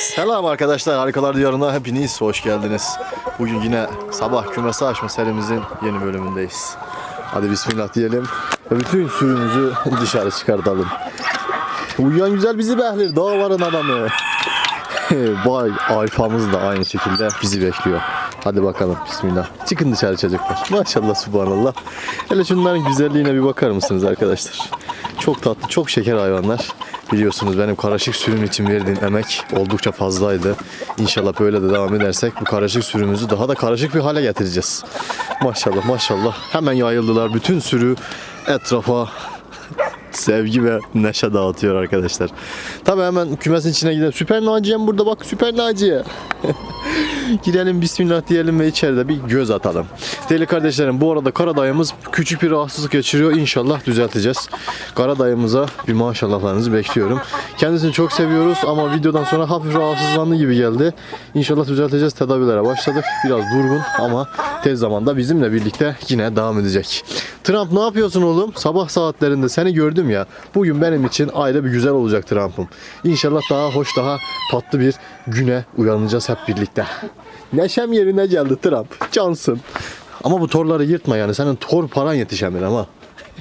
Selam arkadaşlar, Harikalar Diyarı'na hepiniz hoş geldiniz. Bugün yine sabah kümesi açma serimizin yeni bölümündeyiz. Hadi bismillah diyelim ve bütün sürümüzü dışarı çıkartalım. Uyuyan güzel bizi behlir, dağların adamı. Vay alfamız da aynı şekilde bizi bekliyor. Hadi bakalım bismillah. Çıkın dışarı çocuklar. Maşallah subhanallah. Hele şunların güzelliğine bir bakar mısınız arkadaşlar? Çok tatlı, çok şeker hayvanlar. Biliyorsunuz benim karışık sürüm için verdiğim emek oldukça fazlaydı. İnşallah böyle de devam edersek bu karışık sürümümüzü daha da karışık bir hale getireceğiz. Maşallah maşallah. Hemen yayıldılar. Bütün sürü etrafa sevgi ve neşe dağıtıyor arkadaşlar. Tabii hemen kümesin içine gidelim. Süper Naciye'm burada bak Süper Naciye. Girelim bismillah diyelim ve içeride bir göz atalım. Değerli kardeşlerim bu arada Karadayımız küçük bir rahatsızlık geçiriyor. İnşallah düzelteceğiz. Karadayımıza bir maşallahlarınızı bekliyorum. Kendisini çok seviyoruz ama videodan sonra hafif rahatsızlandı gibi geldi. İnşallah düzelteceğiz. Tedavilere başladık. Biraz durgun ama tez zamanda bizimle birlikte yine devam edecek. Trump ne yapıyorsun oğlum? Sabah saatlerinde seni gördüm ya. Bugün benim için ayrı bir güzel olacak Trump'ım. İnşallah daha hoş, daha tatlı bir güne uyanacağız hep birlikte. Neşem yerine geldi Trump. Cansın. Ama bu torları yırtma yani. Senin tor paran yetişemir ama.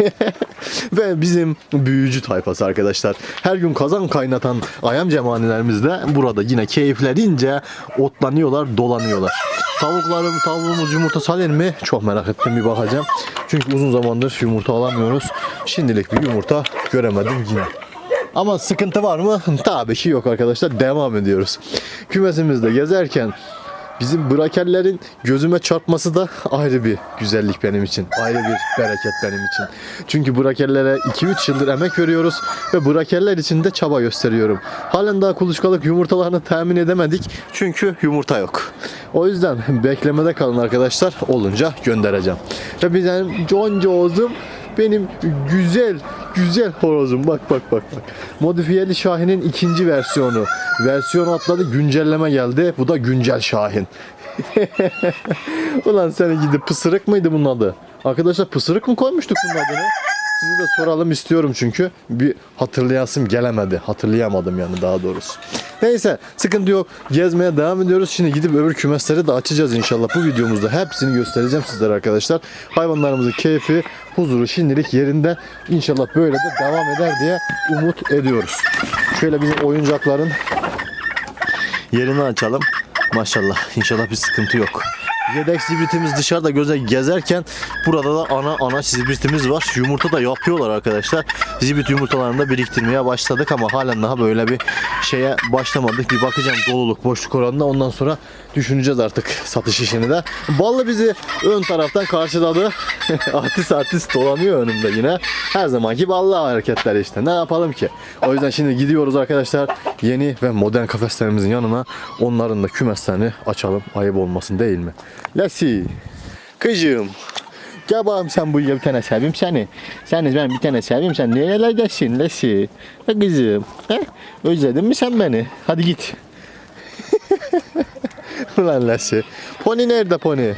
Ve bizim büyücü tayfası arkadaşlar. Her gün kazan kaynatan ayam cemanilerimiz de burada yine keyiflerince otlanıyorlar, dolanıyorlar. Tavuklarım, tavuğumuz yumurta salir mi? Çok merak ettim bir bakacağım. Çünkü uzun zamandır yumurta alamıyoruz. Şimdilik bir yumurta göremedim yine. Ama sıkıntı var mı? Tabii ki yok arkadaşlar. Devam ediyoruz. Kümesimizde gezerken bizim brakellerin gözüme çarpması da ayrı bir güzellik benim için. Ayrı bir bereket benim için. Çünkü brakellere 2-3 yıldır emek veriyoruz ve brakeller için de çaba gösteriyorum. Halen daha kuluçkalık yumurtalarını temin edemedik çünkü yumurta yok. O yüzden beklemede kalın arkadaşlar. Olunca göndereceğim. Ve bizim John Jones'um benim güzel güzel horozum bak bak bak bak. Modifiyeli Şahin'in ikinci versiyonu. Versiyon atladı güncelleme geldi. Bu da güncel Şahin. Ulan seni gidip pısırık mıydı bunun adı? Arkadaşlar pısırık mı koymuştuk bunun adını? Sizi de soralım istiyorum çünkü bir hatırlayasım gelemedi. Hatırlayamadım yani daha doğrusu. Neyse sıkıntı yok. Gezmeye devam ediyoruz. Şimdi gidip öbür kümesleri de açacağız inşallah. Bu videomuzda hepsini göstereceğim sizlere arkadaşlar. Hayvanlarımızın keyfi, huzuru şimdilik yerinde. İnşallah böyle de devam eder diye umut ediyoruz. Şöyle bizim oyuncakların yerini açalım. Maşallah inşallah bir sıkıntı yok. Yedek zibritimiz dışarıda göze gezerken burada da ana ana zibritimiz var. Yumurta da yapıyorlar arkadaşlar. Zibrit yumurtalarını da biriktirmeye başladık ama halen daha böyle bir şeye başlamadık. Bir bakacağım doluluk boşluk oranına ondan sonra düşüneceğiz artık satış işini de. Ballı bizi ön taraftan karşıladı. artist artist dolanıyor önümde yine. Her zamanki ballı hareketler işte. Ne yapalım ki? O yüzden şimdi gidiyoruz arkadaşlar. Yeni ve modern kafeslerimizin yanına onların da kümeslerini açalım. Ayıp olmasın değil mi? Lesi. Kızım. Gel bakayım sen buraya bir tane seveyim seni. Seni ben bir tane seveyim sen nerelerdesin Lesi? Ha kızım. He? Özledin mi sen beni? Hadi git. Ulan Lesi. Pony nerede pony?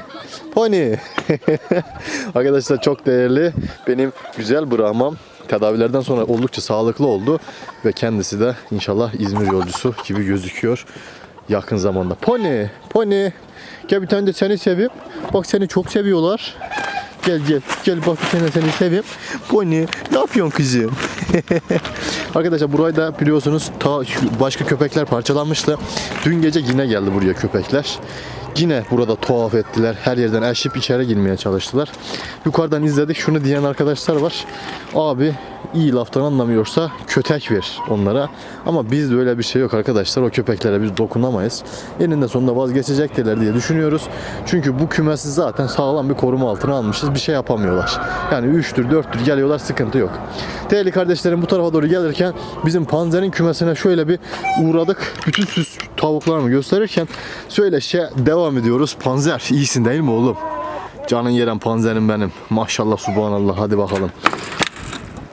Pony. Arkadaşlar çok değerli. Benim güzel Brahmam tedavilerden sonra oldukça sağlıklı oldu ve kendisi de inşallah İzmir yolcusu gibi gözüküyor yakın zamanda. Pony, Pony. Gel bir tane de seni seveyim. Bak seni çok seviyorlar. Gel gel. Gel bak bir tane seni seveyim. Pony. Ne yapıyorsun kızım? Arkadaşlar burayı da biliyorsunuz ta başka köpekler parçalanmıştı. Dün gece yine geldi buraya köpekler. Yine burada tuhaf ettiler. Her yerden eşip içeri girmeye çalıştılar. Yukarıdan izledik. Şunu diyen arkadaşlar var. Abi iyi laftan anlamıyorsa kötek ver onlara. Ama bizde öyle bir şey yok arkadaşlar. O köpeklere biz dokunamayız. Eninde sonunda vazgeçecektirler diye düşünüyoruz. Çünkü bu kümesi zaten sağlam bir koruma altına almışız. Bir şey yapamıyorlar. Yani 3'tür 4'tür geliyorlar sıkıntı yok. Değerli kardeşlerim bu tarafa doğru gelirken bizim panzerin kümesine şöyle bir uğradık. Bütün süs tavuklarımı gösterirken şöyle şey devam ediyoruz. Panzer iyisin değil mi oğlum? Canın yeren panzerim benim. Maşallah subhanallah hadi bakalım.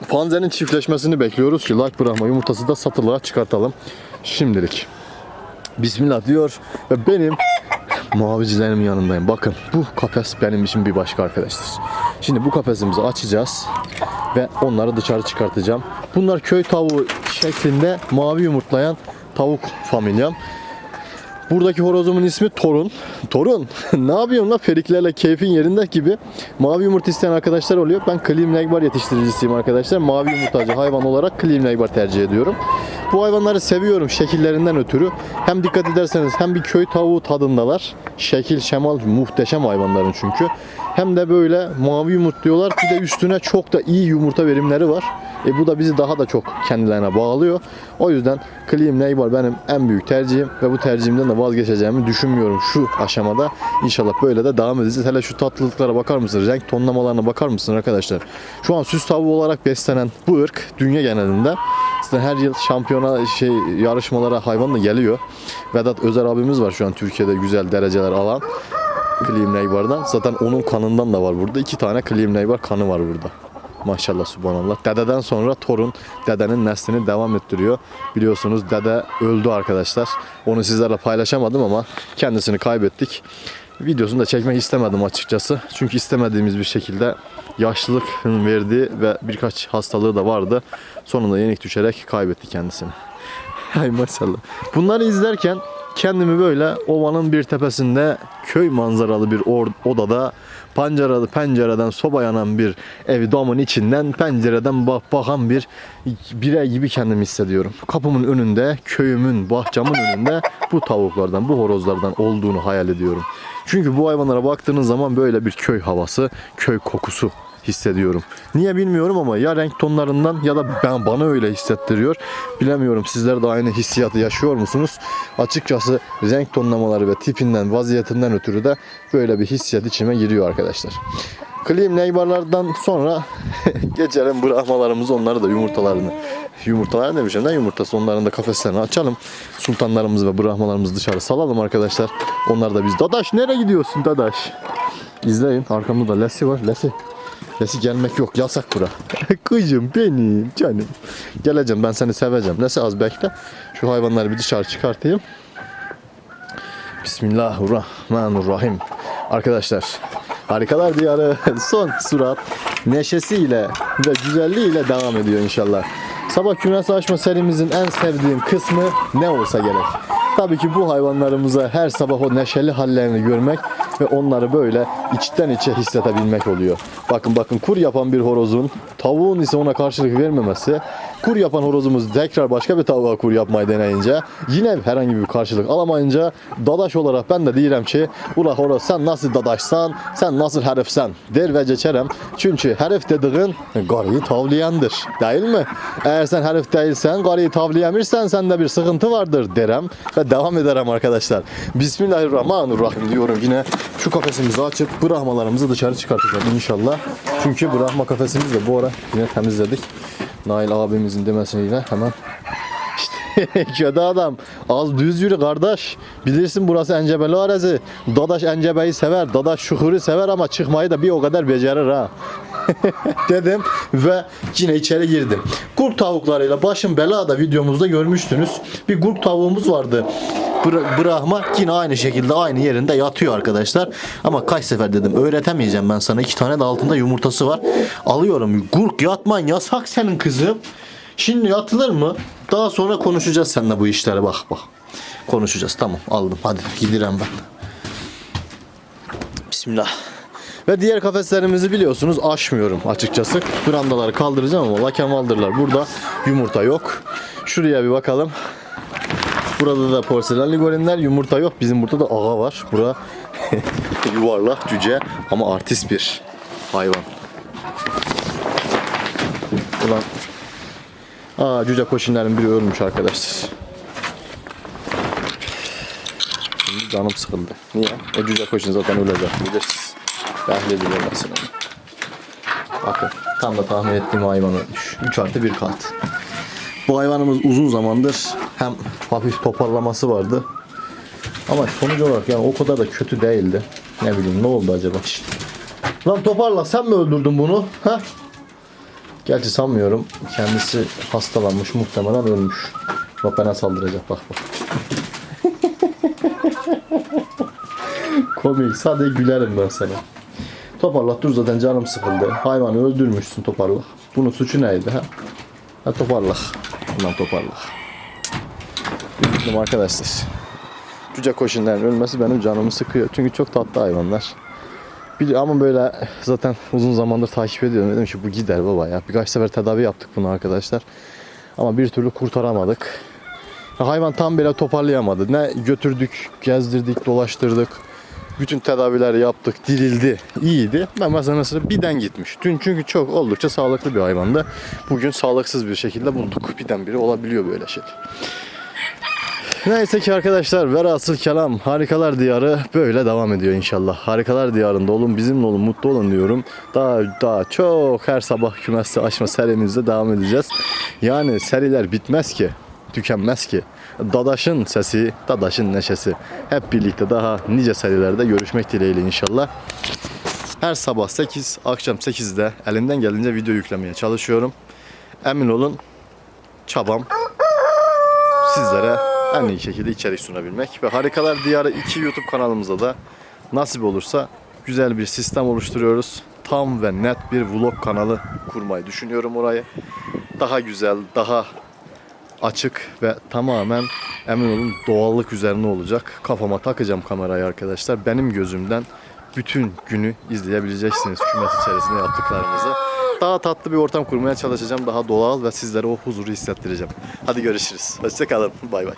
Panzerin çiftleşmesini bekliyoruz ki like bırakma yumurtası da satılığa çıkartalım. Şimdilik. Bismillah diyor ve benim mavicilerimin yanındayım. Bakın bu kafes benim için bir başka arkadaşlar. Şimdi bu kafesimizi açacağız ve onları dışarı çıkartacağım. Bunlar köy tavuğu şeklinde mavi yumurtlayan tavuk familyam. Buradaki horozumun ismi Torun. Torun ne yapıyorsun la feriklerle keyfin yerinde gibi. Mavi yumurta isteyen arkadaşlar oluyor. Ben Klim Legbar yetiştiricisiyim arkadaşlar. Mavi yumurtacı hayvan olarak Klim Legbar tercih ediyorum. Bu hayvanları seviyorum şekillerinden ötürü. Hem dikkat ederseniz hem bir köy tavuğu tadındalar. Şekil şemal muhteşem hayvanların çünkü. Hem de böyle mavi yumurtluyorlar. Bir de üstüne çok da iyi yumurta verimleri var. E bu da bizi daha da çok kendilerine bağlıyor. O yüzden Clean Neighbor benim en büyük tercihim ve bu tercihimden de vazgeçeceğimi düşünmüyorum şu aşamada. İnşallah böyle de devam edeceğiz. Hele şu tatlılıklara bakar mısınız? Renk tonlamalarına bakar mısınız arkadaşlar? Şu an süs tavuğu olarak beslenen bu ırk dünya genelinde zaten her yıl şampiyona şey yarışmalara hayvan da geliyor. Vedat Özer abimiz var şu an Türkiye'de güzel dereceler alan. Clean Neighbor'dan. Zaten onun kanından da var burada. İki tane Clean Neighbor kanı var burada. Maşallah subhanallah. Dededen sonra torun dedenin neslini devam ettiriyor. Biliyorsunuz dede öldü arkadaşlar. Onu sizlerle paylaşamadım ama kendisini kaybettik. Videosunu da çekmek istemedim açıkçası. Çünkü istemediğimiz bir şekilde yaşlılık verdiği ve birkaç hastalığı da vardı. Sonunda yenik düşerek kaybetti kendisini. Ay maşallah. Bunları izlerken kendimi böyle ovanın bir tepesinde köy manzaralı bir odada pancaralı pencereden soba yanan bir ev damın içinden pencereden bak bakan bir birey gibi kendimi hissediyorum. Kapımın önünde, köyümün, bahçamın önünde bu tavuklardan, bu horozlardan olduğunu hayal ediyorum. Çünkü bu hayvanlara baktığınız zaman böyle bir köy havası, köy kokusu hissediyorum. Niye bilmiyorum ama ya renk tonlarından ya da ben bana öyle hissettiriyor. Bilemiyorum sizler de aynı hissiyatı yaşıyor musunuz? Açıkçası renk tonlamaları ve tipinden, vaziyetinden ötürü de böyle bir hissiyat içime giriyor arkadaşlar. Clean neighborlardan sonra geçelim bırakmalarımızı onları da yumurtalarını yumurtalar demişim ne yumurtası onların da kafeslerini açalım. Sultanlarımızı ve bırakmalarımızı dışarı salalım arkadaşlar. Onlar da biz Dadaş nereye gidiyorsun Dadaş? İzleyin arkamda da Lesi var Lesi. Lesi gelmek yok yasak bura. Kızım benim canım. Geleceğim ben seni seveceğim. Lesi az bekle. Şu hayvanları bir dışarı çıkartayım. Bismillahirrahmanirrahim. Arkadaşlar harikalar diyarı son surat neşesiyle ve güzelliğiyle devam ediyor inşallah. Sabah kümesi açma serimizin en sevdiğim kısmı ne olsa gerek. Tabii ki bu hayvanlarımıza her sabah o neşeli hallerini görmek ve onları böyle içten içe hissedebilmek oluyor. Bakın bakın kur yapan bir horozun tavuğun ise ona karşılık vermemesi kur yapan horozumuz tekrar başka bir tavuğa kur yapmayı deneyince yine herhangi bir karşılık alamayınca dadaş olarak ben de diyirəm ki ula horoz sen nasıl dadaşsan sen nasıl herifsen der ve geçerem. Çünkü herif dediğin qarıyı tavlayandır değil mi? Eğer sen herif değilsen qarıyı tavlayamirsen sende bir sıkıntı vardır derem ve devam ederim arkadaşlar. Bismillahirrahmanirrahim diyorum yine şu kafesimizi açıp bırakmalarımızı dışarı çıkartacağız inşallah. Çünkü bırakma kafesimizi de bu ara yine temizledik. Nail abimizin demesiyle hemen işte kötü adam az düz yürü kardeş. Bilirsin burası Encebeli arası. Dadaş Encebe'yi sever. Dadaş şuhuru sever ama çıkmayı da bir o kadar becerir ha. dedim ve yine içeri girdim. Gurk tavuklarıyla başım belada videomuzda görmüştünüz. Bir gurk tavuğumuz vardı. Bırakma yine aynı şekilde aynı yerinde yatıyor arkadaşlar. Ama kaç sefer dedim öğretemeyeceğim ben sana. iki tane de altında yumurtası var. Alıyorum. Gurk yatman yasak senin kızım. Şimdi yatılır mı? Daha sonra konuşacağız seninle bu işlere bak bak. Konuşacağız tamam aldım hadi gidiyorum ben. Bismillah. Ve diğer kafeslerimizi biliyorsunuz açmıyorum açıkçası. Brandaları kaldıracağım ama lakenvaldırlar burada yumurta yok. Şuraya bir bakalım. Burada da porselen ligorinler yumurta yok. Bizim burada da ağa var. Bura yuvarlak cüce ama artist bir hayvan. Ulan Aa cüce koşinlerin biri ölmüş arkadaşlar. Şimdi canım sıkıldı. Niye? E cüce koşun zaten ölecek bilirsiniz. Dahil edilir mesela. Bakın tam da tahmin ettiğim hayvan ölmüş. 3 artı 1 kat. Bu hayvanımız uzun zamandır hem hafif toparlaması vardı. Ama sonuç olarak yani o kadar da kötü değildi. Ne bileyim ne oldu acaba? Lan toparla sen mi öldürdün bunu? Ha? Gerçi sanmıyorum. Kendisi hastalanmış muhtemelen ölmüş. Bak bana saldıracak bak bak. Komik. Sadece gülerim ben sana. Toparlak dur zaten canım sıkıldı. Hayvanı öldürmüşsün toparlak. Bunun suçu neydi ha? Ha toparlak. Bundan toparlak. Üzüldüm arkadaşlar. cüce koşunların ölmesi benim canımı sıkıyor. Çünkü çok tatlı hayvanlar. Bil- Ama böyle zaten uzun zamandır takip ediyorum. Dedim ki bu gider baba ya. Birkaç sefer tedavi yaptık bunu arkadaşlar. Ama bir türlü kurtaramadık. Hayvan tam böyle toparlayamadı. Ne götürdük, gezdirdik, dolaştırdık. Bütün tedaviler yaptık, dirildi. iyiydi. Mesela sıra birden gitmiş. Dün çünkü çok oldukça sağlıklı bir hayvandı. Bugün sağlıksız bir şekilde bulduk. Birdenbire olabiliyor böyle şey. Neyse ki arkadaşlar velhasıl kelam harikalar diyarı böyle devam ediyor inşallah. Harikalar diyarında olun bizimle olun mutlu olun diyorum. Daha daha çok her sabah kümesi açma serimizde devam edeceğiz. Yani seriler bitmez ki tükenmez ki. Dadaş'ın sesi, Dadaş'ın neşesi. Hep birlikte daha nice serilerde görüşmek dileğiyle inşallah. Her sabah 8, akşam 8'de elimden geldiğince video yüklemeye çalışıyorum. Emin olun çabam sizlere en iyi şekilde içerik sunabilmek. Ve Harikalar Diyarı 2 YouTube kanalımızda da nasip olursa güzel bir sistem oluşturuyoruz. Tam ve net bir vlog kanalı kurmayı düşünüyorum orayı. Daha güzel, daha açık ve tamamen emin olun doğallık üzerine olacak. Kafama takacağım kamerayı arkadaşlar. Benim gözümden bütün günü izleyebileceksiniz kümes içerisinde yaptıklarımızı. Daha tatlı bir ortam kurmaya çalışacağım. Daha doğal ve sizlere o huzuru hissettireceğim. Hadi görüşürüz. Hoşçakalın. Bay bay.